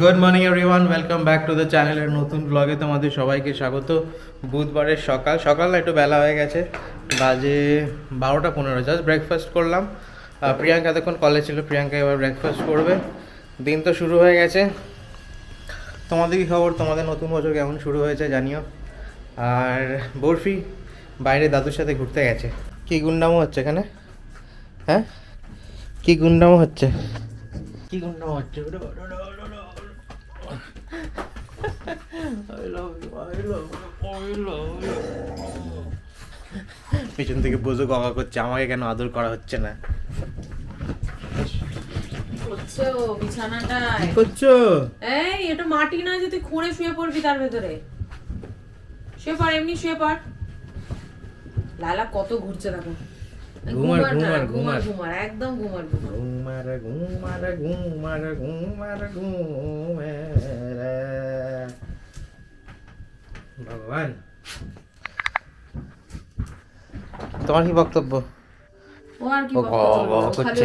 Good morning everyone welcome back to the চ্যানেলের নতুন ব্লগে তোমাদের সবাইকে স্বাগত। বুধবারের সকাল। সকাল না একটু বেলা হয়ে গেছে। বাজে বারোটা পনেরো। জাস্ট ব্রেকফাস্ট করলাম। প্রিয়াঙ্কা এতক্ষণ কলেজ ছিল। প্রিয়াঙ্কা এবার ব্রেকফাস্ট করবে। দিন তো শুরু হয়ে গেছে। তোমাদের কি খবর? তোমাদের নতুন বছর কেমন শুরু হয়েছে জানিও। আর বরফি বাইরে দাদুর সাথে ঘুরতে গেছে। কি গুন্ডামো হচ্ছে এখানে? হ্যাঁ? কি গুন্ডামো হচ্ছে? কি গুন্ডামো হচ্ছে? পিছন থেকে বোঝো গগা করছে আমাকে কেন আদর করা হচ্ছে না? হচ্ছে বিছানাটায়? করছ? এই এটা মাটি নয় যে তুই খুঁড়ে শুয়ে পড়বি তার ভেতরে। শুয়ে পড় এমনি শুয়ে পড়। লালা কত ঘুরছে দেখো। ঘুমার, ঘুমার ঘুমার, ঘুমার একদম ঘুমার ঘুমার। ঘুমার ঘুমার ঘুমার ঘুমার ভগবান। তোমার কি বক্তব্য? ও গ- গ করছে।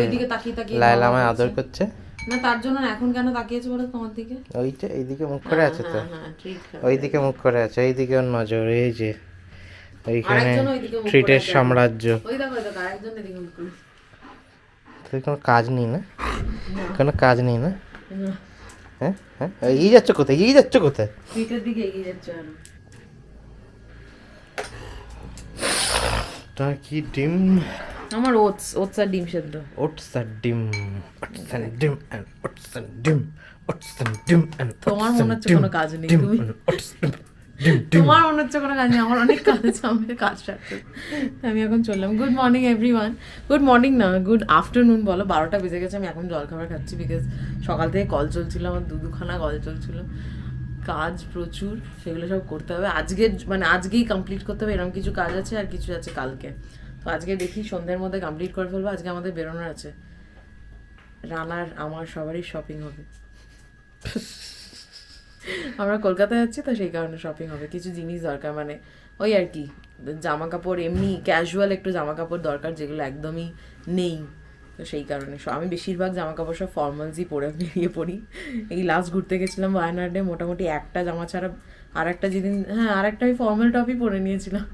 লাইলা আমায় আদর করছে। না তার জন্য এখন কেন তাকিয়েছে বলো তো তোমার দিকে? ওইটা এইদিকে মুখ করে আছে তো। হ্যাঁ, হ্যাঁ, ঠিক আছে। ওইদিকে মুখ করে আছে এইদিকে ওর নজর এই যে। করে ট্রিটের সাম্রাজ্য। তুই কোনো কাজ নেই না? কোনো কাজ নেই না? হ্যাঁ হ্যাঁ এগিয়ে যাচ্ছ কোথায়? এগিয়ে যাচ্ছ কোথায়? পিঠের দিকে এগিয়ে যাচ্ছে আরও। তা কি ডিম? আমার ওটস ওটস আর ডিম সেদ্ধ। ওটস আর ডিম ওটস and ডিম and ওটস and ডিম ওটস and ডিম and তোমার মনে হচ্ছে কোনো কাজ নেই, তুমি- তোমার মনে হচ্ছে কোনো কাজ নেই, আমার অনেক কাজ আছে আমাদের কাজ রাখতে আমি এখন চললাম। Good morning everyone good morning না গুড আফটারনুন বলো, বারোটা বেজে গেছে, আমি এখন জলখাবার খাচ্ছি বিকজ সকাল থেকে কল চলছিল, আমার দু দুখানা কল চলছিল। কাজ প্রচুর, সেগুলো সব করতে হবে। আজকে মানে আজকেই কমপ্লিট করতে হবে, এরকম কিছু কাজ আছে আর কিছু আছে কালকে। তো আজকে দেখি সন্ধ্যের মধ্যে কমপ্লিট করে ফেলব, আজকে আমাদের বেরোনোর আছে। রানার আমার সবারই শপিং হবে। আমরা কলকাতায় যাচ্ছি, তো সেই কারণে শপিং হবে। কিছু জিনিস দরকার মানে ওই আর কি জামা কাপড় এমনি ক্যাজুয়াল একটু জামা কাপড় দরকার, যেগুলো একদমই নেই। তো সেই কারণে আমি বেশিরভাগ জামা কাপড় সব ফর্মালসই পরে বেরিয়ে পড়ি। এই লাস্ট ঘুরতে গেছিলাম ওয়াইনাডে মোটামুটি একটা জামা ছাড়া আর একটা যেদিন হ্যাঁ আর একটা আমি ফর্মাল টপই পরে নিয়েছিলাম।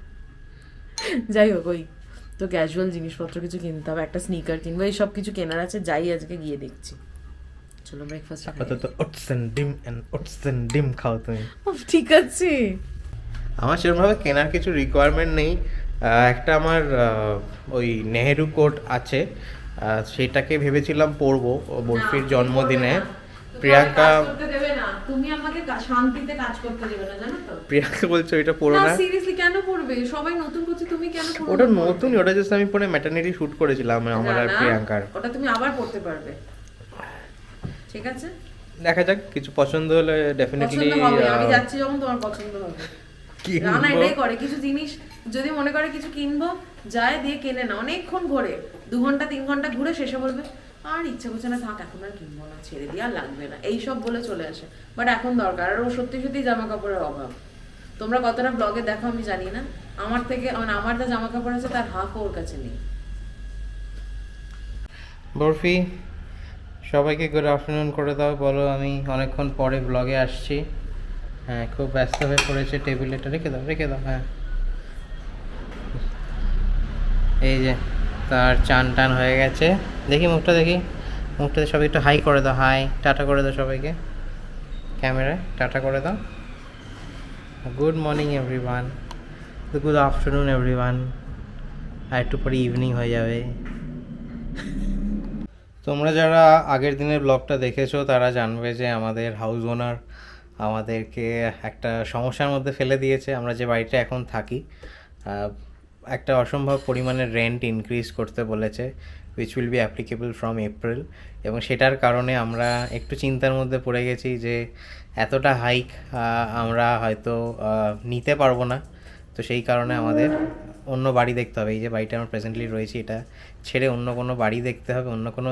যাই হোক, ওই তো ক্যাজুয়াল জিনিসপত্র কিছু কিনতে হবে, একটা স্নিকার কিনবো এইসব কিছু কেনার আছে, যাই আজকে গিয়ে দেখছি। চলো ব্রেকফাস্ট আপাতত ওটস and ডিম and ওটস and ডিম খাও তুমি। ঠিক আছে। আমার সেরকমভাবে কেনার কিছু রিকোয়ারমেন্ট নেই। একটা আমার ওই নেহেরু কোট আছে। সেটাকে ভেবেছিলাম পরবো ও বরফির জন্মদিনে। প্রিয়াঙ্কা তুমি আমাকে শান্তিতে কাজ করতে দেবে না জানো তো? প্রিয়াঙ্কা বলছে পরো না না। সিরিয়াসলি কেন পড়বে সবাই নতুন করছে তুমি কেন পড়বে ওটা নতুন ওটা জাস্ট আমি পরে ম্যাটার্নিটি শুট করেছিলাম আমার আর প্রিয়াঙ্কার। ওটা তুমি আবার পড়তে পারবে। ঠিক আছে? দেখা যাক কিছু পছন্দ হলে ডেফিনেটলি আমি যাচ্ছি যখন তোমার পছন্দ হবে। রানা এটাই করে কিছু জিনিস যদি মনে করে কিছু কিনবো যায় দিয়ে কেনে না অনেকক্ষণ ঘোরে দু ঘণ্টা তিন ঘণ্টা ঘুরে শেষে বলবে আর ইচ্ছে করছে না থাক এখন আর কিনবো না ছেড়ে দিয়ে আর লাগবে না। এইসব বলে চলে আসে। বাট এখন দরকার আর ও সত্যি সত্যি জামা কাপড়ের অভাব। তোমরা কতটা ব্লগে দেখো আমি জানি না। আমার থেকে মানে আমার যা জামা কাপড় আছে তার হাফ ওর কাছে নেই। বরফি সবাইকে গুড আফটারনুন করে দাও। বলো, আমি অনেকক্ষণ পরে ব্লগে আসছি। হ্যাঁ খুব ব্যস্ত হয়ে পড়েছে টেবিলে এটা রেখে দাও রেখে দাও হ্যাঁ। এই যে, তার চান টান হয়ে গেছে। দেখি মুখটা দেখি। মুখটা সবাই একটু হাই করে দাও হাই টাটা করে দাও সবাইকে। ক্যামেরায়, টাটা করে দাও। Good morning everyone good afternoon everyone আর একটু পরে ইভিনিং হয়ে যাবে। তোমরা যারা আগের দিনের ব্লগটা দেখেছ, তারা জানবে যে আমাদের হাউস ওনার আমাদেরকে একটা সমস্যার মধ্যে ফেলে দিয়েছে। আমরা যে বাড়িটা এখন থাকি একটা অসম্ভব পরিমাণে রেন্ট ইনক্রিজ করতে বলেছে which will be applicable from April এবং সেটার কারণে আমরা একটু চিন্তার মধ্যে পড়ে গেছি যে এতটা হাইক আমরা হয়তো নিতে পারব না। তো সেই কারণে আমাদের অন্য বাড়ি দেখতে হবে। এই যে বাড়িটা আমরা প্রেজেন্টলি রয়েছি, এটা ছেড়ে অন্য কোনো বাড়ি দেখতে হবে, অন্য কোনো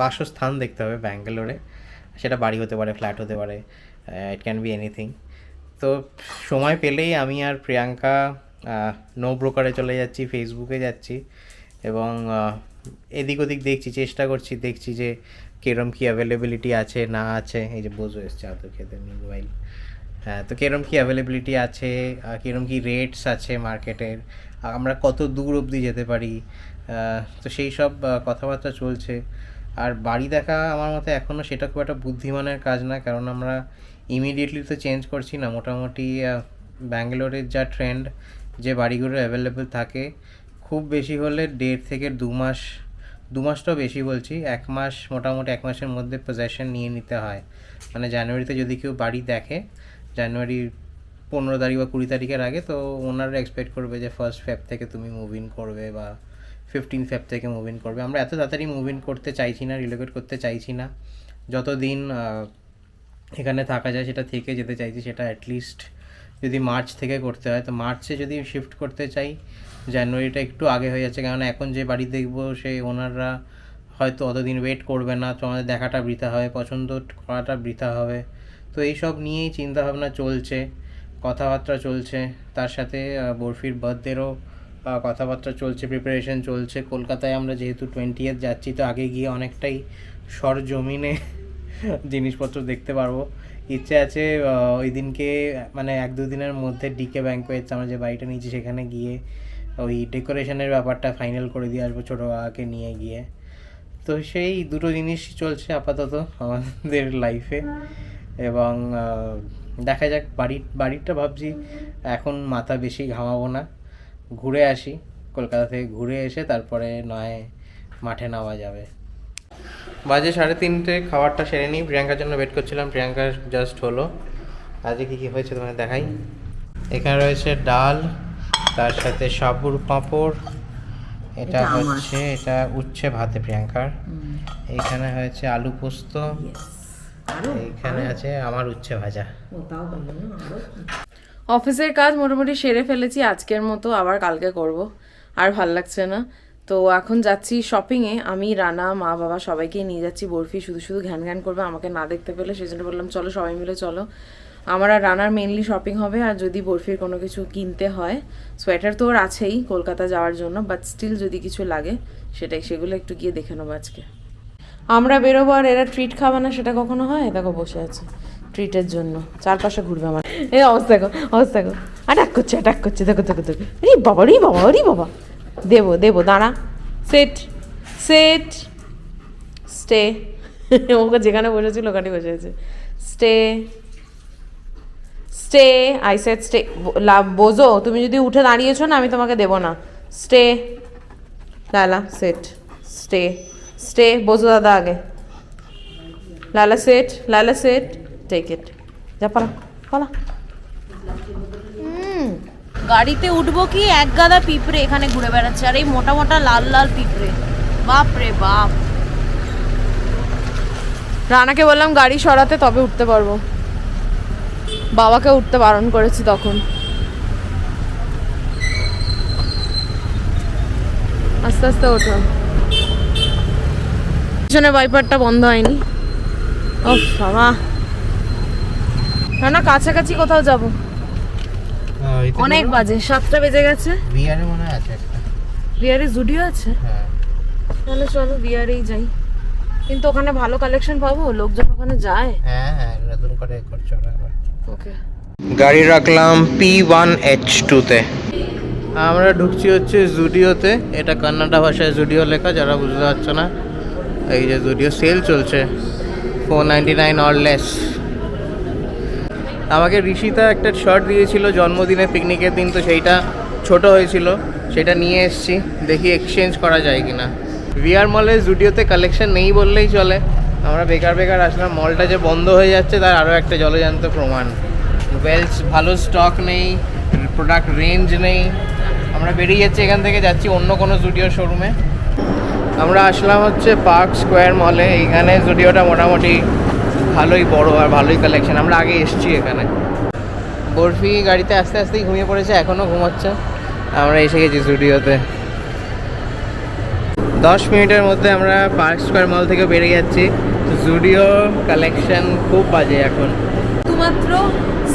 বাসস্থান দেখতে হবে ব্যাঙ্গালোরে। সেটা বাড়ি হতে পারে ফ্ল্যাট হতে পারে ইট ক্যান বি এনিথিং তো সময় পেলেই আমি আর প্রিয়াঙ্কা নো ব্রোকারে চলে যাচ্ছি ফেসবুকে যাচ্ছি এবং এদিক ওদিক দেখছি, চেষ্টা করছি, দেখছি যে কিরম কি অ্যাভেলেবিলিটি আছে, না আছে। এই যে বোঝো এসছে আদৌ খেতে মোবাইল হ্যাঁ তো কিরম কি অ্যাভেলেবিলিটি আছে কিরম কি রেটস আছে মার্কেটের আমরা কত দূর অবধি যেতে পারি তো সেই সব কথাবার্তা চলছে। আর বাড়ি দেখা আমার মতে এখনও সেটা খুব একটা বুদ্ধিমানের কাজ না, কারণ আমরা ইমিডিয়েটলি তো চেঞ্জ করছি না। মোটামুটি ব্যাঙ্গালোরের যা ট্রেন্ড যে বাড়িগুলো অ্যাভেলেবেল থাকে, খুব বেশি হলে দেড় থেকে দু মাস, দু মাসটাও বেশি বলছি, এক মাস, মোটামুটি এক মাসের মধ্যে পজেশন নিয়ে নিতে হয়। মানে জানুয়ারিতে যদি কেউ বাড়ি দেখে, জানুয়ারি পনেরো তারিখ বা কুড়ি তারিখের আগে, তো ওনারা এক্সপেক্ট করবে যে ফার্স্ট ফেব থেকে তুমি মুভ ইন করবে বা ফিফটিন ফেব থেকে মুভ ইন করবে। আমরা এত তাড়াতাড়ি মুভ ইন করতে চাইছি না রিলোকেট করতে চাইছি না। যতদিন এখানে থাকা যায়, সেটা থেকে যেতে চাইছি, সেটা অ্যাটলিস্ট যদি মার্চ থেকে করতে হয়। তো মার্চে যদি শিফট করতে চাই, জানুয়ারিটা একটু আগে হয়ে যাচ্ছে। কারণ এখন যে বাড়ি দেখব সেই ওনাররা হয়তো অতদিন ওয়েট করবে না। তো আমাদের দেখাটা বৃথা হবে, পছন্দ করাটা বৃথা হবে। তো এইসব নিয়েই চিন্তাভাবনা চলছে, কথাবার্তা চলছে। তার সাথে বরফির বার্থডেরও কথাবার্তা চলছে প্রিপারেশন চলছে। কলকাতায় আমরা যেহেতু টোয়েন্টি টোয়েন্টিয়েথ যাচ্ছি, তো আগে গিয়ে অনেকটাই সরজমিনে জিনিসপত্র দেখতে পারব। ইচ্ছে আছে ওই দিনকে মানে এক দু দিনের মধ্যে ডিকে ব্যাঙ্কোয়েটস আমরা যে বাড়িটা নিয়েছি সেখানে গিয়ে ওই ডেকোরেশনের ব্যাপারটা ফাইনাল করে দিয়ে আসব ছোটো কাকাকে নিয়ে গিয়ে। তো সেই দুটো জিনিস চলছে আপাতত আমাদের লাইফে এবং দেখা যাক বাড়ির বাড়িটা ভাবছি, এখন মাথা বেশি ঘামাবো না। ঘুরে আসি। কলকাতা থেকে ঘুরে এসে তারপরে নয় মাঠে নামা যাবে। বাজে সাড়ে তিনটে খাবারটা সেরে নিই। প্রিয়াঙ্কার জন্য ওয়েট করছিলাম। প্রিয়াঙ্কার জাস্ট হলো। আজকে কী কী হয়েছে তোমাকে দেখাই? এখানে রয়েছে ডাল তার সাথে সাবুর পাঁপড় এটা এটা হচ্ছে এটা উচ্ছে ভাতে প্রিয়াঙ্কার। এইখানে হয়েছে আলু পোস্ত। এইখানে আছে আমার উচ্ছে ভাজা। অফিসের কাজ মোটামুটি সেরে ফেলেছি, আজকের মতো আবার কালকে করব। আর ভালো লাগছে না। তো এখন যাচ্ছি শপিংয়ে আমি, রানা, মা, বাবা সবাইকেই নিয়ে যাচ্ছি। বরফি শুধু শুধু ঘ্যান ঘ্যান করবে, আমাকে না দেখতে পেলে সেই জন্য বললাম, চলো সবাই মিলে চলো। আমার আর রানার মেনলি শপিং হবে। আর যদি বরফির কোনো কিছু কিনতে হয় সোয়েটার তো ওর আছেই কলকাতা যাওয়ার জন্য বাট স্টিল যদি কিছু লাগে, সেটাই, সেগুলো একটু গিয়ে দেখে নেব আজকে। আমরা বেরোবো আর এরা ট্রিট খাবে না, সেটা কখনো হয়? দেখো, বসে আছে। ট্রিটের জন্য। চারপাশে ঘুরবে আমার। এই অবস্থা দেখো অবস্থা দেখো অ্যাটাক করছে অ্যাটাক করছে দেখো দেখো দেখো। রে বাবা রে বাবা রে বাবা। দেবো দেবো দাঁড়া। সেট সেট স্টে ওকে যেখানে বসেছিল ওখানে বসে আছে। Stay stay I said stay বোঝো তুমি যদি উঠে দাঁড়িয়েছো না আমি তোমাকে দেবো না। স্টে লালা সেট স্টে স্টে বোঝো দাদা আগে। লালা সেট লালা সেট টেক ইট যা পালা পালা। গাড়িতে উঠবো কি এক গাদা পিঁপড়ে এখানে ঘুরে বেড়াচ্ছে আর এই মোটা মোটা লাল লাল পিঁপড়ে। বাপ রে বাপ। রানাকে বললাম গাড়ি সরাতে তবে উঠতে পারব। বাবাকে উঠতে বারণ করেছি তখন। আস্তে আস্তে ওঠো। পিছনে ওয়াইপারটা বন্ধ হয়নি। ও বাবা। না না কাছাকাছি কোথাও যাব। অনেক বাজে সাতটা বেজে গেছে। বিয়ারে মনে হয় আছে একটা। বিয়ারে জুডিও আছে? হ্যাঁ। তাহলে চলো বিয়ারেই যাই। কিন্তু ওখানে ভালো কালেকশন পাবো? লোকজন ওখানে যায়? হ্যাঁ হ্যাঁ নতুন করে করছ ওকে। গাড়ি রাখলাম পি ওয়ান এইচ টুতে আমরা ঢুকছি হচ্ছে জুডিওতে। এটা কান্নাডা ভাষায় জুডিও লেখা যারা বুঝতে পারছ না। এই যে জুডিও সেল চলছে। Four ninety nine or less আমাকে ঋষিতা একটা শার্ট দিয়েছিল জন্মদিনে পিকনিকের দিন, তো সেইটা ছোট হয়েছিল, সেটা নিয়ে এসেছি, দেখি এক্সচেঞ্জ করা যায় কি না ভিআর মলে জুডিওতে কালেকশন নেই বললেই চলে। আমরা বেকার বেকার আসলাম মলটা যে বন্ধ হয়ে যাচ্ছে, তার আরও একটা জলজান্ত প্রমাণ। ওয়েলস ভালো স্টক নেই প্রোডাক্ট রেঞ্জ নেই। আমরা বেরিয়ে যাচ্ছি, এখান থেকে যাচ্ছি অন্য কোনো জুডিও শোরুমে আমরা আসলাম হচ্ছে পার্ক স্কোয়ার মলে এইখানে জুডিওটা মোটামুটি ভালোই বড় আর ভালোই কালেকশন আমরা আগে এসেছি এখানে। বরফি গাড়িতে আস্তে আস্তেই ঘুমিয়ে পড়েছে এখনও ঘুমাচ্ছে। আমরা এসে গেছি স্টুডিওতে। দশ মিনিটের মধ্যে আমরা পার্ক স্কোয়ার মল থেকে বেরিয়ে যাচ্ছি। জুডিও কালেকশন খুব বাজে এখন। শুধুমাত্র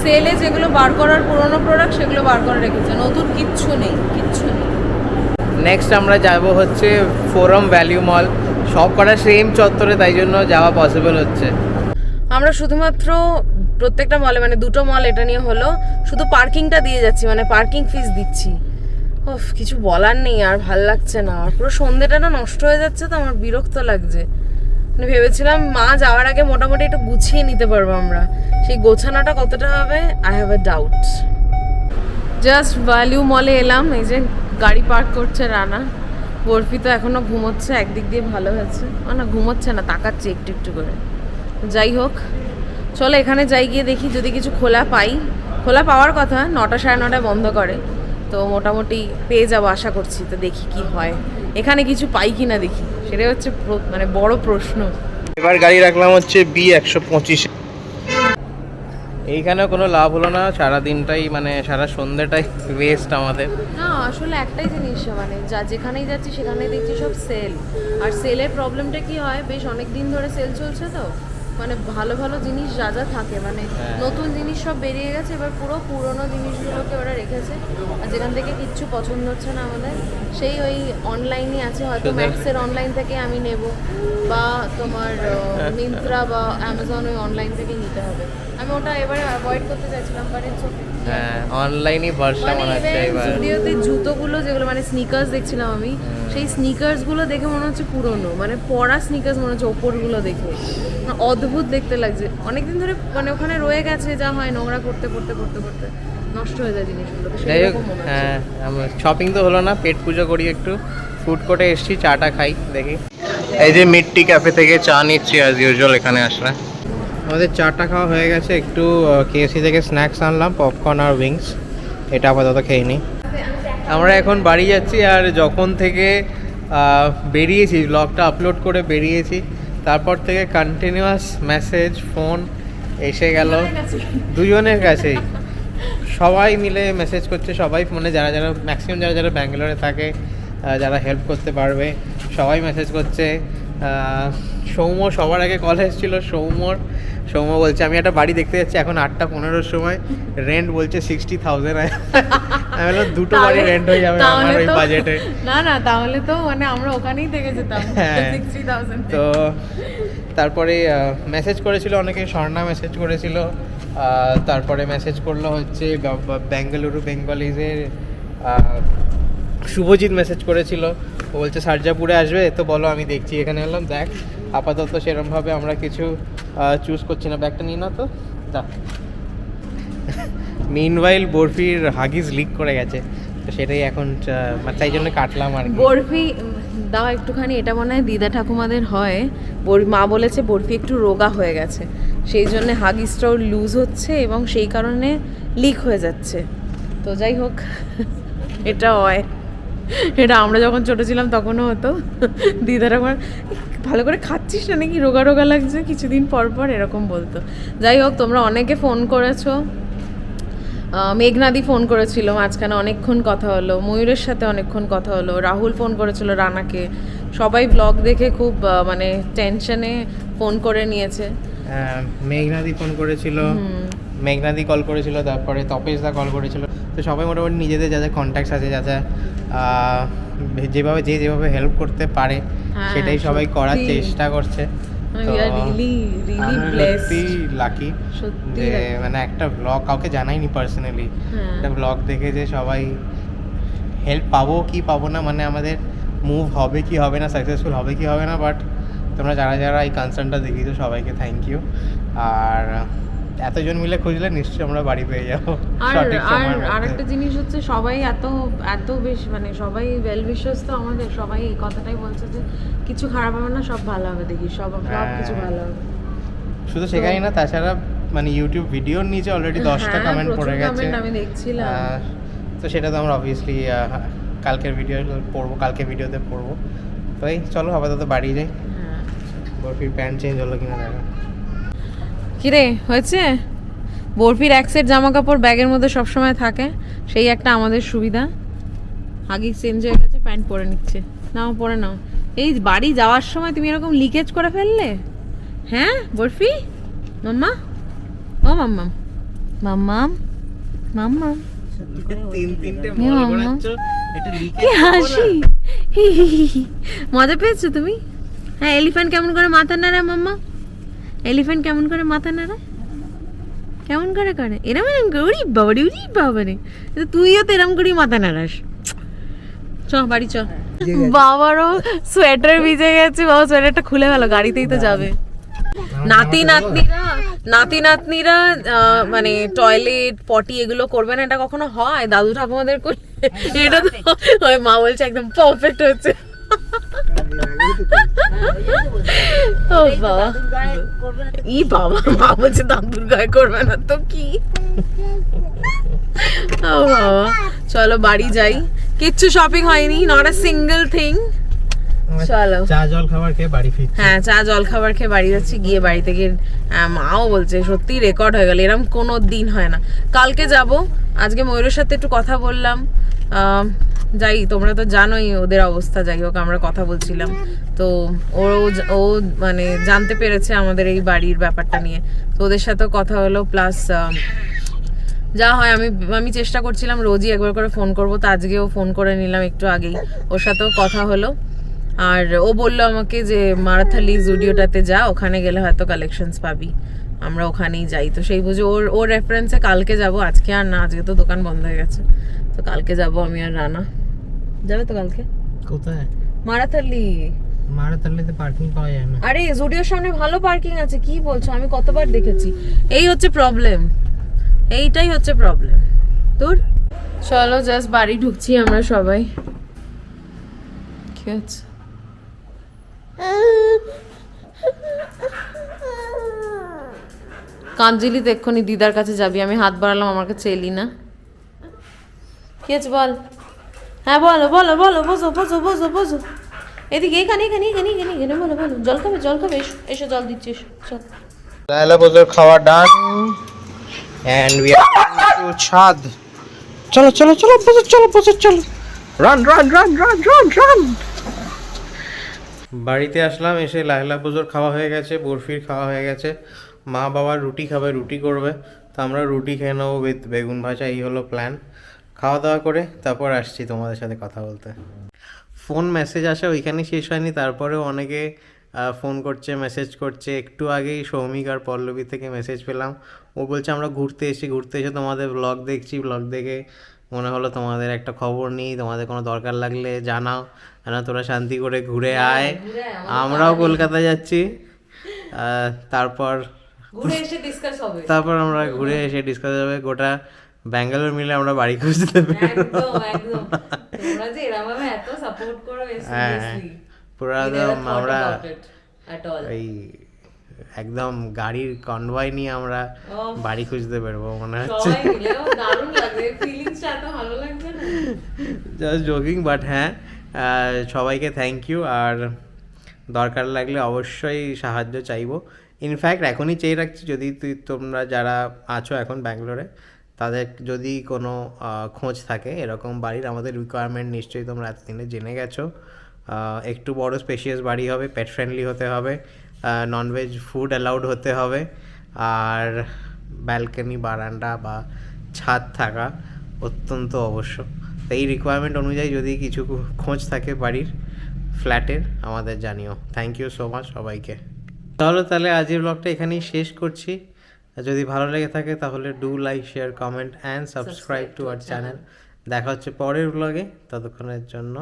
সেলে যেগুলো বার করার পুরনো প্রোডাক্ট সেগুলো বার করে রেখেছে। নতুন কিচ্ছু নেই কিচ্ছু নেই। নেক্সট আমরা যাব হচ্ছে ফোরাম ভ্যালিউ মল সব কটা সেম চত্বরে তাই জন্য যাওয়া পসিবল হচ্ছে। আমরা শুধুমাত্র প্রত্যেকটা মলে মানে দুটো মল এটা নিয়ে হলো, শুধু পার্কিংটা দিয়ে যাচ্ছি মানে পার্কিং ফিস দিচ্ছি। ওফ কিছু বলার নেই, আর ভালো লাগছে না। আর পুরো সন্ধ্যেটা না নষ্ট হয়ে যাচ্ছে, তো আমার বিরক্ত লাগছে। মানে ভেবেছিলাম মা যাওয়ার আগে মোটামুটি একটু গুছিয়ে নিতে পারব আমরা। সেই গোছানোটা কতটা হবে? I have a doubt just value মলে এলাম, এই যে গাড়ি পার্ক করছে রানা। বরফি তো এখনও ঘুমোচ্ছে, একদিক দিয়ে ভালো হয়েছে। ও না, ঘুমোচ্ছে না, তাকাচ্ছে একটু একটু করে। যাই হোক চলো এখানে যাই গিয়ে দেখি যদি কিছু খোলা পাই। খোলা পাওয়ার কথা নটা সাড়ে নটায় বন্ধ করে। তো মোটামুটি পেয়ে যাব আশা করছি তো দেখি কি হয়। এখানে কিছু পাই কি না দেখি। সেটাই হচ্ছে মানে বড় প্রশ্ন। এবার গাড়ি রাখলাম হচ্ছে বি একশো পঁচিশে। এইখানেও কোনো লাভ হলো না সারা দিনটাই মানে সারা সন্ধ্যেটাই ওয়েস্ট আমাদের। না আসলে একটাই জিনিস মানে যা যেখানেই যাচ্ছি সেখানেই দেখছি সব সেল আর সেলের প্রবলেমটা কি হয় বেশ অনেক দিন ধরে সেল চলছে তো। মানে ভালো ভালো জিনিস যা যা থাকে মানে হ্যাঁ। নতুন জিনিস সব বেরিয়ে গেছে এবার পুরো পুরনো জিনিসগুলোকে ওরা রেখেছে। আর যেখান থেকে কিচ্ছু পছন্দ হচ্ছে না আমাদের সেই ওই অনলাইনই আছে হয়তো ম্যাক্সের অনলাইন থেকে আমি নেব বা তোমার মিন্ত্রা বা অ্যামাজন ওই অনলাইন থেকে নিতে হবে। আমি ওটা এবারে অ্যাভয়েড করতে চাইছিলাম বাট ইটস ওকে হ্যাঁ অনলাইনই ভরসা মানে মনে হচ্ছে এবার। জুডিওতে জুতোগুলো যেগুলো মানে স্নিকার্স দেখছিলাম আমি সেই স্নিকার্সগুলো দেখে মনে হচ্ছে পুরনো মানে পরা স্নিকার্স মনে হচ্ছে ওপরগুলো দেখে। মানে অদ্ভুত দেখতে লাগছে। অনেকদিন ধরে মানে ওখানে রয়ে গেছে যা হয় নোংরা করতে করতে করতে করতে নষ্ট হয়ে যায় জিনিসগুলো যাই হোক হ্যাঁ শপিং তো হলো না পেট পুজো করি একটু। ফুড কোর্টে এসছি চাটা খাই দেখি। এই যে মিট্টি ক্যাফে থেকে চা নিচ্ছি অ্যাজ ইউজুয়াল এখানে আসলে আমাদের চাটা খাওয়া হয়ে গেছে, একটু কেএসি থেকে স্ন্যাক্স আনলাম পপকর্ন আর উইংস এটা আপাতত খেয়ে নিই আমরা এখন বাড়ি যাচ্ছি আর যখন থেকে বেরিয়েছি ব্লগটা আপলোড করে বেরিয়েছি, তারপর থেকে কন্টিনিউয়াস মেসেজ ফোন এসে গেল। দুজনের কাছেই। সবাই মিলে মেসেজ করছে, সবাই মানে যারা যারা ম্যাক্সিমাম যারা যারা ব্যাঙ্গালোরে থাকে যারা হেল্প করতে পারবে, সবাই মেসেজ করছে। সৌম্য সবার আগে কল এসেছিল, সৌম্যর। সৌম্য বলছে আমি একটা বাড়ি দেখতে যাচ্ছি এখন আটটা পনেরোর সময় রেন্ট বলছে সিক্সটি থাউজেন্ড আমি বললাম দুটো বাড়ি রেন্ট হয়ে যাবে আমার ওই বাজেটে না না তাহলে তো মানে আমরা ওখানেই থেকে যেতাম হ্যাঁ। তো তারপরে মেসেজ করেছিল অনেকে স্বর্ণা মেসেজ করেছিল। তারপরে মেসেজ করল হচ্ছে বেঙ্গালুরু বেঙ্গলিজের শুভজিৎ মেসেজ করেছিল। বলছে সারজাপুরে আসবে তো বলো আমি দেখছি। এখানে এলাম দেখ আপাতত সেরমভাবে আমরা কিছু চুজ করছি না। ব্যাগটা নিই না তো। দা মিনওয়াইল বরফির হাগিস লিক করে গেছে। তো সেটাই এখন মানে তাই জন্য কাটলাম আর বরফি দাও একটুখানি এটা মনে হয় দিদা ঠাকুমাদের হয়। মা বলেছে বরফি একটু রোগা হয়ে গেছে। সেই জন্য হাগিসটাও লুজ হচ্ছে এবং সেই কারণে লিক হয়ে যাচ্ছে। তো যাই হোক এটা হয়। এটা আমরা যখন ছোট ছিলাম তখনও হতো। দিদারা আমার ভালো করে খাচ্ছিস না নাকি? রোগা রোগা লাগছে। কিছুদিন পর পর এরকম বলতো। যাই হোক তোমরা অনেকে ফোন করেছ। মেঘনাদি ফোন করেছিল মাঝখানে অনেকক্ষণ কথা হলো। ময়ূরের সাথে অনেকক্ষণ কথা হলো। রাহুল ফোন করেছিল রানাকে। সবাই ব্লগ দেখে খুব মানে টেনশনে ফোন করে নিয়েছে। আহ, মেঘনাদি ফোন করেছিল। মেঘনাদি কল করেছিল তারপরে তপেশদা কল করেছিল। তো সবাই মোটামুটি নিজেদের যা যা কন্ট্যাক্টস আছে যা যা যেভাবে যে যেভাবে হেল্প করতে পারে হ্যাঁ, সেটাই সবাই করার চেষ্টা করছে। লাকি যে মানে একটা ব্লগ কাউকে জানাইনি পার্সোনালি হ্যাঁ। একটা ব্লগ দেখে যে সবাই হেল্প পাবো কি পাবো না মানে আমাদের মুভ হবে কি হবে না সাকসেসফুল হবে কি হবে না বাট তোমরা যারা যারা এই কনসার্নটা দেখিয়েছো সবাইকে থ্যাংক ইউ আর এতজন মিলে খুঁজলে নিশ্চয়ই আমরা বাড়ি পেয়ে যাব আর আর আরেকটা জিনিস হচ্ছে সবাই এত এত বেশ মানে সবাই ওয়েল তো আমাদের সবাই এই কথাটাই বলছে যে কিছু খারাপ হবে না সব ভালো হবে দেখি সব সব হ্যাঁ। কিছু ভালো হবে। শুধু সেখানেই না তাছাড়া মানে ইউটিউব ভিডিওর নিচে অলরেডি দশটা হ্যাঁ, কমেন্ট প্রচুর পড়ে গেছে। আমি দেখছিলাম। তো সেটা তো আমরা অবভিয়াসলি কালকের ভিডিও পড়ব কালকে ভিডিওতে পড়ব। তো এই চলো আপাতত বাড়ি যাই। হ্যাঁ। বরফির প্যান্ট চেঞ্জ হলো কিনা দেখা। কিরে হয়েছে? বরফির এক সেট জামা কাপড় ব্যাগের মধ্যে সবসময় থাকে সেই একটা আমাদের সুবিধা। আগে চেঞ্জ হয়ে গেছে প্যান্ট পরে নিচ্ছে। নাও পরে নাও। এই বাড়ি যাওয়ার সময় তুমি এরকম লিকেজ করে ফেললে? হ্যাঁ বরফি? মাম্মা? ও মাম্মাম। মাম্মাম? মাম্মাম? হাসি। মজা পেয়েছ তুমি? হ্যাঁ এলিফ্যান্ট কেমন করে মাথা নাড়ায় মাম্মা? এলিফ্যান্ট কেমন করে মাথা নাড়ায়? কেমন করে করে? এরম এরম করে? বাবা রে উরি বাবা রে তুইও তো এরম করেই মাথা নাড়াস। চ বাড়ি চ। বাবারও সোয়েটার ভিজে গেছে। বাবা সোয়েটারটা খুলে গেল গাড়িতেই তো যাবে। নাতি নাতনিরা নাতি নাতনিরা মানে টয়লেট পটি এগুলো করবে না এটা কখনো হয়? দাদু ঠাকুমাদের করলে? এটা তো মা বলছে একদম পারফেক্ট হচ্ছে। বাবা। ই বাবা মা বলছে দাদুর গায়ে করবে না তো কি? ও বাবা, চলো বাড়ি যাই। কিচ্ছু শপিং হয়নি নট আ সিঙ্গেল থিং চলো। চা জল খাবার খেয়ে বাড়ি ফির হ্যাঁ চা জল খাবার খেয়ে বাড়ি যাচ্ছি গিয়ে বাড়ি থেকে আহ, মাও বলছে সত্যি রেকর্ড হয়ে গেল এরকম কোনো দিন হয় না। কালকে যাব আজকে ময়ূরের সাথে একটু কথা বললাম যাই তোমরা তো জানোই ওদের অবস্থা যাই হোক আমরা কথা বলছিলাম। তো ও ও মানে জানতে পেরেছে আমাদের এই বাড়ির ব্যাপারটা নিয়ে। তো ওদের সাথেও কথা হলো প্লাস যা হয় আমি আমি চেষ্টা করছিলাম রোজই একবার করে ফোন করব তো আজকেও ফোন করে নিলাম একটু আগেই। ওর সাথেও কথা হলো। আর ও বলল আমাকে যে মারাথালি জুডিওটাতে যা ওখানে গেলে হয়তো কালেকশনস পাবি। আমরা ওখানেই যাই। তো সেই বুঝে ওর ওর রেফারেন্সে কালকে যাব। আজকে আর না আজকে তো দোকান বন্ধ হয়ে গেছে। তো কালকে যাব আমি আর রানা। যাবে তো কালকে? কোথায়? মারাথালি মারাতাল্লিতে পার্কিং পাওয়া যায় না। আরে জুডিওর সামনে ভালো পার্কিং আছে কি বলছো? আমি কতবার দেখেছি। এই হচ্ছে প্রবলেম এইটাই হচ্ছে প্রবলেম তোর? চলো জাস্ট বাড়ি ঢুকছি আমরা সবাই। কি হচ্ছে? কাঞ্জিলি তো এক্ষুনি দিদার কাছে যাবি, আমি হাত বাড়ালাম, আমার কাছে এলি না। কি আছে বল? হ্যাঁ বলো বলো বলো বসো বসো বসো বসো এদিকে, এখানে এখানে এখানে এখানে এখানে, বলো বলো। জল খাবে জল খাবে, এসো এসো, জল দিচ্ছি, এসো, চল। লায়লা বোঝার খাওয়া done and we are to ছাদ। চলো চলো চলো বসে চলো বসে চলো। Run run run run run run বাড়িতে আসলাম, এসে লাহলা পুজোর খাওয়া হয়ে গেছে, বরফির খাওয়া হয়ে গেছে। মা বাবা রুটি খাবে, রুটি করবে। তো আমরা রুটি খেয়ে নেব উইথ বেগুন ভাজা, এই হলো প্ল্যান খাওয়া দাওয়া করে তারপর আসছি তোমাদের সাথে কথা বলতে। ফোন মেসেজ আসে ওইখানে শেষ হয়নি, তারপরেও অনেকে ফোন করছে মেসেজ করছে। একটু আগেই সৌমিক আর পল্লবী থেকে মেসেজ পেলাম। ও বলছে, আমরা ঘুরতে এসেছি, ঘুরতে এসে তোমাদের ব্লগ দেখছি ব্লগ দেখে মনে হলো তোমাদের একটা খবর নিই তোমাদের কোনো দরকার লাগলে জানাও। কেন তোরা শান্তি করে ঘুরে আয়। আমরাও কলকাতা যাচ্ছি। তারপর ঘুরে এসে ডিসকাস হবে। তারপর আমরা ঘুরে এসে ডিসকাস হবে। গোটা ব্যাঙ্গালোর মিলে আমরা বাড়ি খুঁজতে একদম একদম। তোমরা যে এরকম এত সাপোর্ট করো হ্যাঁ পুরো একদম আমরা এই একদম গাড়ির কনভয় নিয়ে আমরা বাড়ি খুঁজতে বেরবো মনে হচ্ছে। জাস্ট জোকিং বাট হ্যাঁ সবাইকে থ্যাংক ইউ আর দরকার লাগলে অবশ্যই সাহায্য চাইব। ইনফ্যাক্ট এখনই চেয়ে রাখছি যদি তুই তোমরা যারা আছো এখন ব্যাঙ্গালোরে তাদের যদি কোনো খোঁজ থাকে এরকম বাড়ির আমাদের রিকোয়ারমেন্ট নিশ্চয়ই তোমরা এতদিনে জেনে গেছো। একটু বড় স্পেশিয়াস বাড়ি হবে পেট ফ্রেন্ডলি হতে হবে। ননভেজ ফুড অ্যালাউড হতে হবে। আর ব্যালকনি বারান্দা বা ছাদ থাকা অত্যন্ত অবশ্য তো এই রিকোয়ারমেন্ট অনুযায়ী যদি কিছু খোঁজ থাকে বাড়ির ফ্ল্যাটের আমাদের জানিও। থ্যাংক ইউ সো মাচ সবাইকে। তাহলে তাহলে আজকের ব্লগটা এখানেই শেষ করছি। যদি ভালো লেগে থাকে তাহলে do like share comment and subscribe to our channel দেখা হচ্ছে পরের ব্লগে ততক্ষণের জন্য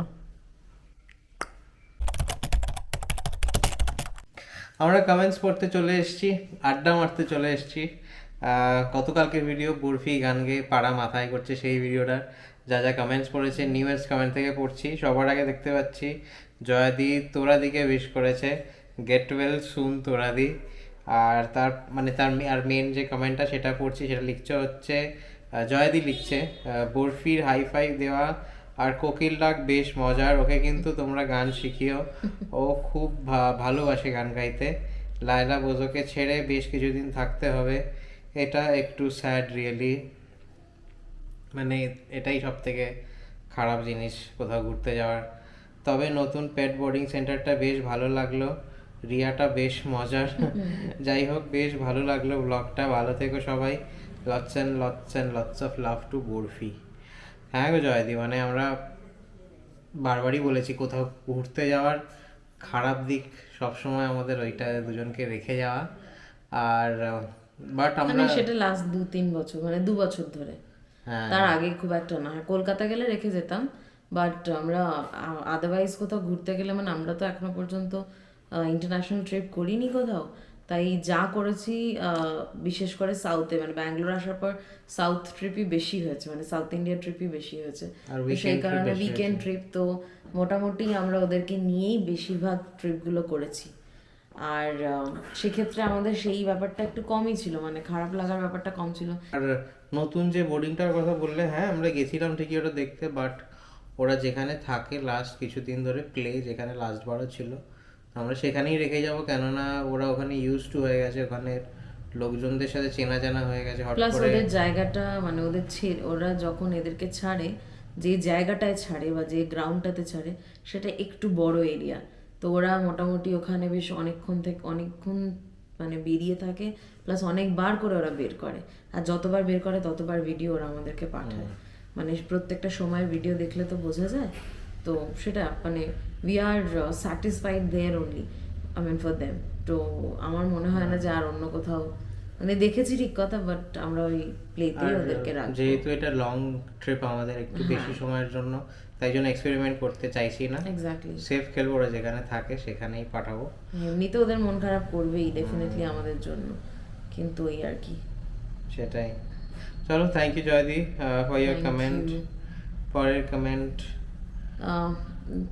আমরা কমেন্টস পড়তে চলে এসেছি, আড্ডা মারতে চলে এসেছি। গতকালকে ভিডিও বরফি গান গেয়ে পাড়া মাথায় করছে সেই ভিডিওটা যা যা কমেন্টস পড়েছে নিউয়েস্ট কমেন্ট থেকে পড়ছি, সবার আগে দেখতে পাচ্ছি, জয়াদি তোরাদিকে উইশ করেছে গেট ওয়েল সুন তোরাদি। আর তার মানে তার আর মেন যে কমেন্টটা সেটা পড়ছি, সেটা লিখছে হচ্ছে জয়াদি লিখছে বরফির হাই ফাই দেওয়া আর কোকিল ডাক বেশ মজার ওকে কিন্তু তোমরা গান শিখিও। ও খুব ভালোবাসে গান গাইতে। লায়লা বোঝোকে ছেড়ে বেশ কিছুদিন থাকতে হবে। এটা একটু স্যাড রিয়েলি। মানে এটাই সব থেকে খারাপ জিনিস কোথাও ঘুরতে যাওয়ার। তবে নতুন পেট বোর্ডিং সেন্টারটা বেশ ভালো লাগল। রিয়াটা বেশ মজার। যাই হোক বেশ ভালো লাগল ব্লগটা। ভালো থেকো সবাই। Lots and lots and lots of love to Barfi হ্যাঁ গো জয়দি মানে আমরা বারবারই বলেছি কোথাও ঘুরতে যাওয়ার খারাপ দিক সবসময় আমাদের ওইটা দুজনকে রেখে যাওয়া। আর বাট মানে আমরা সেটা লাস্ট দু তিন বছর মানে দু বছর ধরে। হ্যাঁ। তার আগে খুব একটা না হ্যাঁ, কলকাতা গেলে রেখে যেতাম বাট আমরা আদারওয়াইজ কোথাও ঘুরতে গেলে মানে আমরা তো এখনও পর্যন্ত ইন্টারন্যাশনাল ট্রিপ করিনি কোথাও। তাই যা করেছি বিশেষ করে সাউথে মানে ব্যাঙ্গালোর আসার পর সাউথ ট্রিপই বেশি হয়েছে মানে সাউথ ইন্ডিয়া ট্রিপই বেশি হয়েছে। সেই কারণে উইকেন্ড ট্রিপ তো মোটামুটি আমরা ওদেরকে নিয়েই বেশিরভাগ ট্রিপগুলো করেছি। আর সেক্ষেত্রে আমাদের সেই ব্যাপারটা একটু কমই ছিল মানে খারাপ লাগার ব্যাপারটা কম ছিল। আর নতুন যে বোর্ডিংটার কথা বললে হ্যাঁ আমরা গেছিলাম ঠিকই ওটা দেখতে বাট ওরা যেখানে থাকে লাস্ট কিছুদিন ধরে প্লে যেখানে লাস্ট বারও ছিল আমরা সেখানেই রেখে যাব কেননা ওরা ওখানে ইউজ টু হয়ে গেছে ওখানে লোকজনদের সাথে চেনা জানা হয়ে গেছে হট প্লাস ওদের জায়গাটা মানে ওদের ওরা যখন এদেরকে ছাড়ে যে জায়গাটায় ছাড়ে বা যে গ্রাউন্ডটাতে ছাড়ে সেটা একটু বড় এরিয়া তো ওরা মোটামুটি ওখানে বেশ অনেকক্ষণ থেকে অনেকক্ষণ মানে বেরিয়ে থাকে প্লাস অনেকবার করে ওরা বের করে। আর যতবার বের করে ততবার ভিডিও ওরা আমাদেরকে পাঠায়। মানে প্রত্যেকটা সময়ের ভিডিও দেখলে তো বোঝা যায় তো সেটা মানে we are satisfied there only I mean for them তো আমার মনে হয় না যে আর অন্য কোথাও মানে দেখেছি ঠিক কথা বাট আমরা ওই প্লেতেই ওদেরকে রাখব। যেহেতু এটা লং ট্রিপ আমাদের একটু বেশি সময়ের জন্য তাই জন্য এক্সপেরিমেন্ট করতে চাইছি না। এক্স্যাক্টলি সেফ খেলব ওরা যেখানে থাকে সেখানেই পাঠাবো। এমনিতে ওদের মন খারাপ করবেই ডেফিনেটলি আমাদের জন্য কিন্তু ওই আর কি। সেটাই। চলো থ্যাংক ইউ জয়দি ফর ইয়ার কমেন্ট. পরের কমেন্ট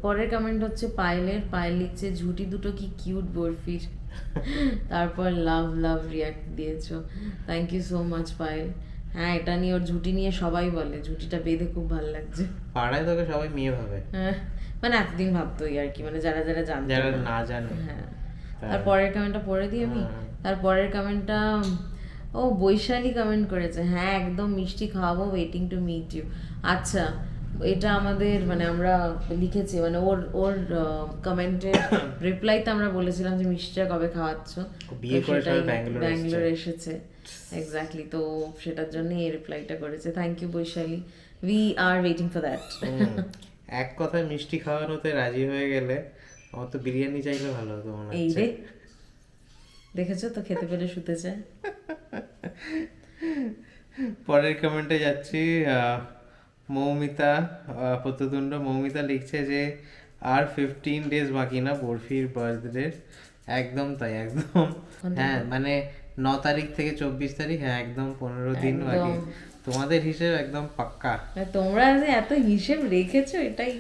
পরের কমেন্ট হচ্ছে পায়েলের পায়েল লিখছে ঝুটি দুটো কি কিউট বরফির? তারপর লাভ লাভ রিয়াক্ট দিয়েছ। Thank you so much Payel. হ্যাঁ এটা নিয়ে ওর ঝুটি নিয়ে সবাই বলে ঝুটিটা বেঁধে খুব ভালো লাগছে। পাড়ায় তোকে সবাই মেয়ে ভাবে। হ্যাঁ, মানে এতদিন ভাবতোই আর কি মানে যারা যারা জানতো যারা না। জানে। হ্যাঁ। তার পরের কমেন্টটা পড়ে দিই আমি। তার পরের কমেন্টটা ও বৈশালী কমেন্ট করেছে। হ্যাঁ একদম মিষ্টি খাওয়াবো ওয়েটিং টু মিট ইউ আচ্ছা এটা আমাদের মানে আমরা লিখেছি মানে ওর ওর কমেন্টের রিপ্লাইতে আমরা বলেছিলাম যে মিষ্টিটা কবে খাওয়াচ্ছ? বিয়ে করে ব্যাঙ্গালোর এসেছে। এক্স্যাক্টলি তো সেটার জন্য এই রিপ্লাইটা করেছে। Thank you Baishali. We are waiting for that. এক কথায় মিষ্টি খাওয়ানোতে রাজি হয়ে গেলে আমার তো বিরিয়ানি চাইলে ভালো হতো মনে এই হচ্ছে। রে দেখেছ তো খেতে পেলে শুতে চায় পরের কমেন্টে যাচ্ছি আহ, মৌমিতা প্রত্যতুণ্ড মৌমিতা লিখছে যে আর ফিফটিন ডেজ বাকি না বরফির বার্থডে একদম তাই একদম। হ্যাঁ মানে ন তারিখ থেকে চব্বিশ তারিখ হ্যাঁ একদম পনেরো দিন বাকি। তোমাদের হিসেব একদম পাক্কা। তোমরা যে এত হিসেব রেখেছো এটাই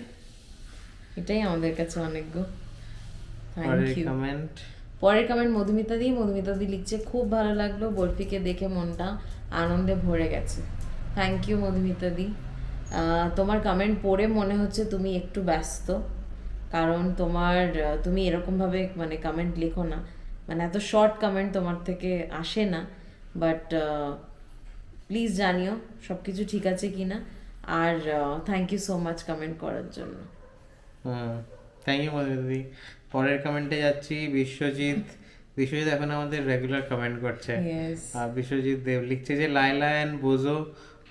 এটাই আমাদের কাছে অনেক গো। পরের কমেন্ট পরের কমেন্ট মধুমিতা দি। মধুমিতা দি লিখছে খুব ভালো লাগল বরফিকে দেখে মনটা আনন্দে ভরে গেছে। Thank you Madhumita di. তোমার কমেন্ট পড়ে মনে হচ্ছে তুমি একটু ব্যস্ত কারণ তোমার তুমি এরকমভাবে মানে কমেন্ট লেখো না। মানে এত শর্ট কমেন্ট তোমার থেকে আসে না বাট প্লিজ জানিও সব কিছু ঠিক আছে কি না আর thank you so much comment করার জন্য। হুম থ্যাংক ইউ মধুদি পরের কমেন্টে যাচ্ছি বিশ্বজিৎ বিশ্বজিৎ এখন আমাদের রেগুলার কমেন্ট করছে। বিশ্বজিৎ দেব লিখছে যে লাইলা অ্যান্ড বোঝো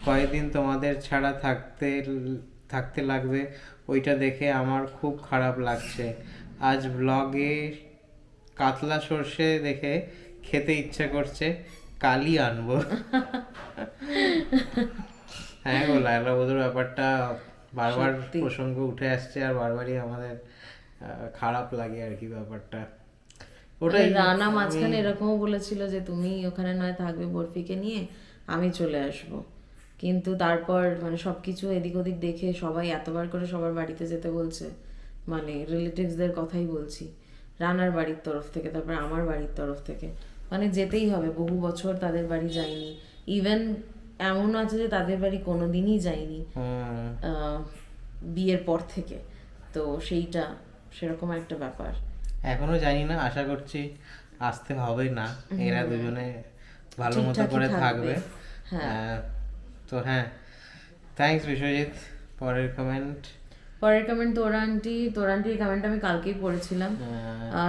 কয়েকদিন তোমাদের ছাড়া থাকতে থাকতে লাগবে ওইটা দেখে আমার খুব খারাপ লাগছে। আজ ব্লগে কাতলা সর্ষে দেখে খেতে ইচ্ছা করছে কালই আনব। হ্যাঁ গো লাইলা বধুর ব্যাপারটা বারবার প্রসঙ্গ উঠে আসছে আর বারবারই আমাদের খারাপ লাগে আর কি ব্যাপারটা। ওটাই। রানা মাঝখানে এরকমও বলেছিল যে তুমি ওখানে নয় থাকবে বরফিকে নিয়ে আমি চলে আসব। কিন্তু তারপর মানে সবকিছু এদিক ওদিক দেখে সবাই এতবার করে সবার বাড়িতে যেতে বলছে মানে রিলেটিভসদের কথাই বলছি রানার বাড়ির তরফ থেকে তারপর আমার বাড়ির তরফ থেকে। মানে যেতেই হবে বহু বছর তাদের বাড়ি যায়নি ইভেন এমন আছে যে তাদের বাড়ি কোনোদিনই যায়নি হুম। আহ, বিয়ের পর থেকে। তো সেইটা সেরকম একটা ব্যাপার। এখনও জানি না আশা করছি আসতে হবে না। এরা দুজনে ভালো মতো করে। থাকবে। হ্যাঁ। তো হ্যাঁ থ্যাঙ্কস বিশ্বজিৎ পরের কমেন্ট পরের কমেন্ট তোরা আন্টি তোরা আন্টির কমেন্ট আমি কালকেই পড়েছিলাম।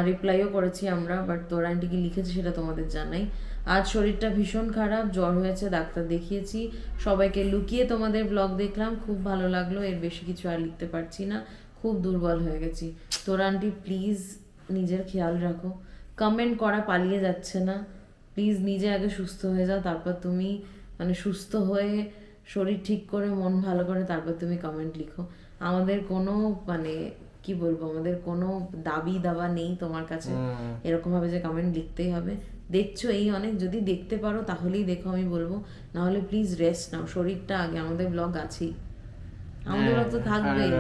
রিপ্লাইও করেছি আমরা বাট তোরা আন্টি কি লিখেছে সেটা তোমাদের জানাই। আজ শরীরটা ভীষণ খারাপ জ্বর হয়েছে ডাক্তার দেখিয়েছি। সবাইকে লুকিয়ে তোমাদের ব্লগ দেখলাম খুব ভালো লাগল এর বেশি কিছু আর লিখতে পারছি না খুব দুর্বল হয়ে গেছি। তোরা আন্টি প্লিজ নিজের খেয়াল রাখো। কমেন্ট করা পালিয়ে যাচ্ছে না। প্লিজ নিজে আগে সুস্থ হয়ে যাও তারপর তুমি মানে সুস্থ হয়ে শরীর ঠিক করে মন ভালো করে তারপর তুমি কমেন্ট লিখো। আমাদের কোনো মানে কি বলব আমাদের কোনো দাবি দাবা নেই তোমার কাছে। এরকম ভাবে যে কমেন্ট লিখতেই হবে। দেখছ এই অনেক যদি দেখতে পারো তাহলেই দেখো আমি বলব। না হলে প্লিজ রেস্ট নাও শরীরটা আগে আমাদের ব্লগ আছেই। আমাদের ব্লগ তো থাকবেই।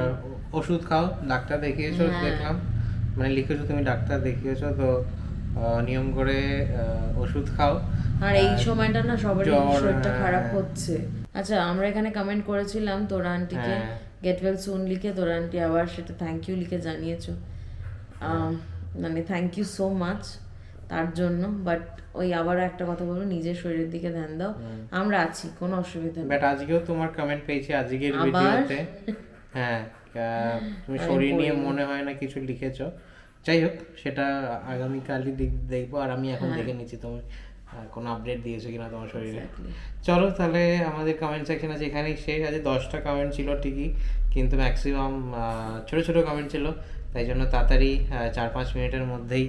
ওষুধ খাও ডাক্তার দেখিয়েছো হ্যাঁ। দেখলাম। মানে লিখেছো তুমি ডাক্তার দেখিয়েছো তো নিয়ম করে ওষুধ খাও। আর এই সময়টা না সবারই শরীরটা হ্যাঁ। খারাপ হচ্ছে। আচ্ছা আমরা এখানে কমেন্ট করেছিলাম তোরা আন্টিকে হ্যাঁ। গেট ওয়েল সুন লিখে তোরা আন্টি আবার সেটা থ্যাংক ইউ লিখে জানিয়েছো। মানে থ্যাংক ইউ সো মাচ তার জন্য বাট ওই আবারও একটা কথা বলব নিজের শরীরের দিকে ধ্যান দাও। আমরা আছি কোনো অসুবিধা নেই। বাট আজকেও তোমার কমেন্ট পেয়েছি আজকের ভিডিওতে হ্যাঁ তুমি শরীর নিয়ে মনে হয় না কিছু লিখেছো। যাই হোক সেটা আগামীকালই দেখ- দেখব আর আমি এখন হ্যাঁ। দেখে নিচ্ছি তোমার কোনো আপডেট দিয়েছ কিনা তোমার শরীরে। চলো তাহলে আমাদের কমেন্ট সেকশন আছে এখানেই শেষ। আছে দশটা কমেন্ট ছিল ঠিকই কিন্তু ম্যাক্সিমাম ছোট ছোট কমেন্ট ছিল তাই জন্য তাড়াতাড়ি চার পাঁচ মিনিটের মধ্যেই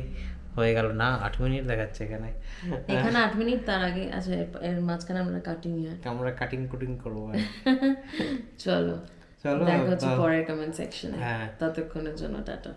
হয়ে গেল না আট মিনিট দেখাচ্ছে এখানে। এখানে আট মিনিট তার আগে আচ্ছা এর- মাঝখানে আমরা কাটিং আমরা কাটিং কুটিং করব চলো চলো দেখা হচ্ছে পরের কমেন্ট সেকশনে হ্যাঁ। ততক্ষণের জন্য টাটা।